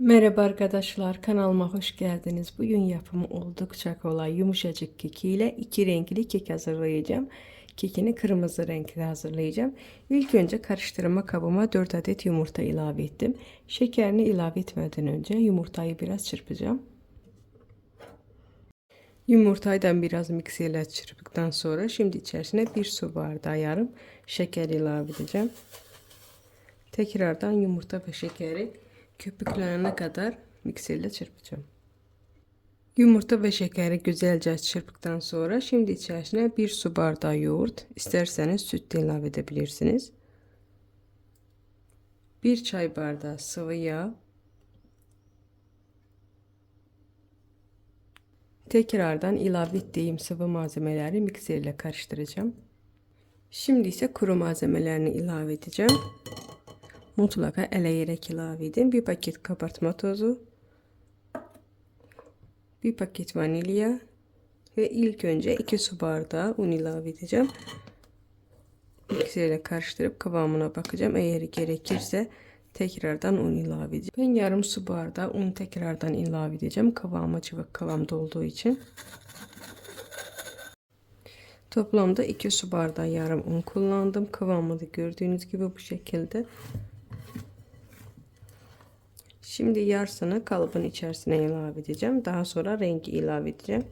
Merhaba arkadaşlar kanalıma hoş geldiniz. Bugün yapımı oldukça kolay yumuşacık keki ile iki renkli kek hazırlayacağım. Kekini kırmızı renkli hazırlayacağım. İlk önce karıştırma kabıma 4 adet yumurta ilave ettim. Şekerini ilave etmeden önce yumurtayı biraz çırpacağım. Yumurtayı biraz mikserle çırptıktan sonra şimdi içerisine bir su bardağı yarım şeker ilave edeceğim. Tekrardan yumurta ve şekeri köpüklenene kadar mikserle çırpacağım. Yumurta ve şekeri güzelce çırptıktan sonra şimdi içerisine bir su bardağı yoğurt, isterseniz süt de ilave edebilirsiniz. Bir çay bardağı sıvı yağ, tekrardan ilave ettiğim sıvı malzemeleri mikserle karıştıracağım. Şimdi ise kuru malzemelerini ilave edeceğim mutlaka eleyerek ilave edin. Bir paket kabartma tozu, bir paket vanilya ve ilk önce 2 su bardağı un ilave edeceğim. Mikserle karıştırıp kıvamına bakacağım. Eğer gerekirse tekrardan un ilave edeceğim. Ben yarım su bardağı un tekrardan ilave edeceğim. Kıvamı cıvık kıvamda olduğu için. Toplamda 2 su bardağı yarım un kullandım. Kıvamı da gördüğünüz gibi bu şekilde. Şimdi yarısını kalıbın içerisine ilave edeceğim. Daha sonra rengi ilave edeceğim.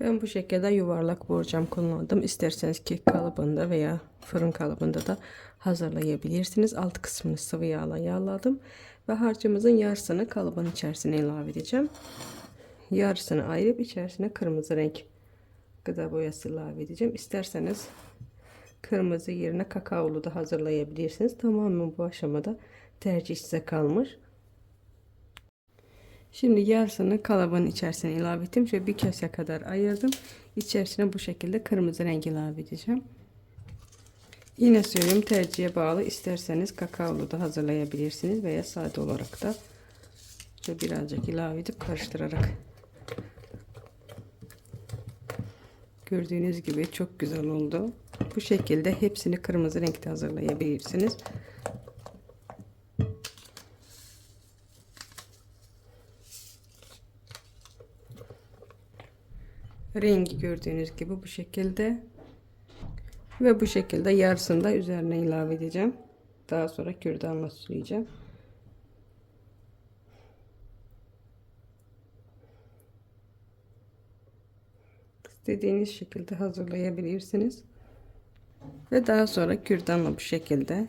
Ben bu şekilde yuvarlak borcam kullandım. İsterseniz kek kalıbında veya fırın kalıbında da hazırlayabilirsiniz. Alt kısmını sıvı yağla yağladım. Ve harcımızın yarısını kalıbın içerisine ilave edeceğim. Yarısını ayırıp içerisine kırmızı renk gıda boyası ilave edeceğim. İsterseniz Kırmızı yerine kakaolu da hazırlayabilirsiniz. Tamamen bu aşamada tercih size kalmış. Şimdi yarısını kalıbın içerisine ilave ettim. Şöyle bir kase kadar ayırdım. İçerisine bu şekilde kırmızı renk ilave edeceğim. Yine söyleyeyim tercihe bağlı. İsterseniz kakaolu da hazırlayabilirsiniz veya sade olarak da şöyle birazcık ilave edip karıştırarak Gördüğünüz gibi çok güzel oldu. Bu şekilde hepsini kırmızı renkte hazırlayabilirsiniz. Rengi gördüğünüz gibi bu şekilde ve bu şekilde yarısını da üzerine ilave edeceğim. Daha sonra kürdanla sulayacağım. istediğiniz şekilde hazırlayabilirsiniz. Ve daha sonra kürdanla bu şekilde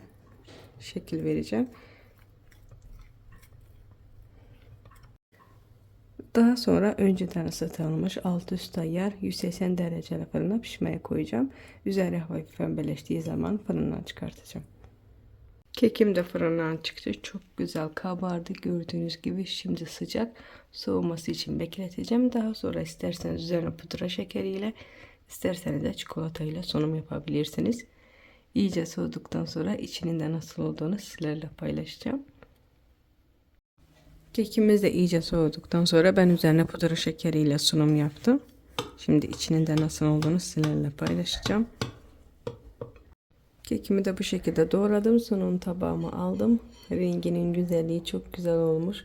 şekil vereceğim. Daha sonra önceden ısıtılmış alt üst ayar 180 derece fırına pişmeye koyacağım. Üzeri hafif pembeleştiği zaman fırından çıkartacağım. Kekim de fırından çıktı. Çok güzel kabardı. Gördüğünüz gibi şimdi sıcak. Soğuması için bekleteceğim. Daha sonra isterseniz üzerine pudra şekeriyle isterseniz de çikolatayla sunum yapabilirsiniz. İyice soğuduktan sonra içinin de nasıl olduğunu sizlerle paylaşacağım. Kekimiz de iyice soğuduktan sonra ben üzerine pudra şekeriyle sunum yaptım. Şimdi içinin de nasıl olduğunu sizlerle paylaşacağım. Kekimi de bu şekilde doğradım. Sonun tabağıma aldım. Renginin güzelliği çok güzel olmuş.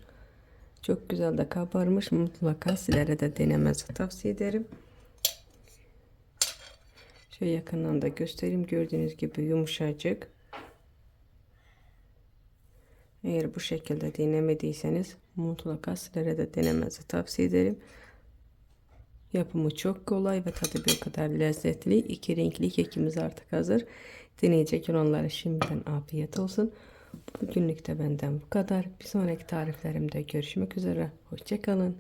Çok güzel de kabarmış. Mutlaka sizlere de denemenizi tavsiye ederim. Şöyle yakından da göstereyim. Gördüğünüz gibi yumuşacık. Eğer bu şekilde denemediyseniz mutlaka sizlere de denemenizi tavsiye ederim. Yapımı çok kolay ve tadı bir kadar lezzetli. İki renkli kekimiz artık hazır. Deneyecek olanlara şimdiden afiyet olsun. Bugünlük de benden bu kadar. Bir sonraki tariflerimde görüşmek üzere. Hoşçakalın.